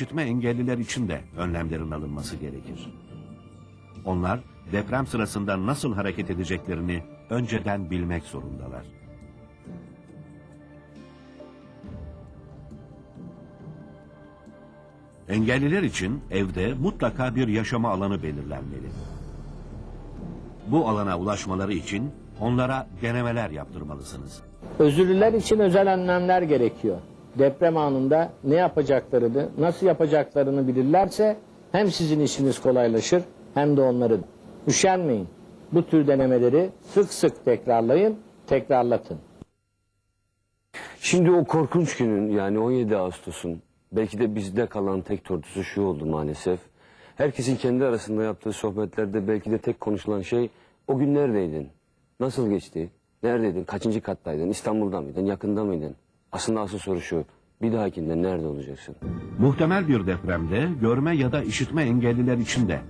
İşitme engelliler için de önlemlerin alınması gerekir. Onlar deprem sırasında nasıl hareket edeceklerini önceden bilmek zorundalar. Engelliler için evde mutlaka bir yaşama alanı belirlenmeli. Bu alana ulaşmaları için onlara denemeler yaptırmalısınız. Özürlüler için özel önlemler gerekiyor. Deprem anında ne yapacaklarını, nasıl yapacaklarını bilirlerse hem sizin işiniz kolaylaşır hem de onların. Üşenmeyin. Bu tür denemeleri sık sık tekrarlayın, tekrarlatın. Şimdi o korkunç günün yani 17 Ağustos'un belki de bizde kalan tek tortusu şu oldu maalesef. Herkesin kendi arasında yaptığı sohbetlerde belki de tek konuşulan şey o gün neredeydin? Nasıl geçti? Neredeydin? Kaçıncı kattaydın? İstanbul'da mıydın? Yakında mıydın? Aslında asıl soru şu. Bir dahakinde nerede olacaksın? Muhtemel bir depremde görme ya da işitme engelliler için de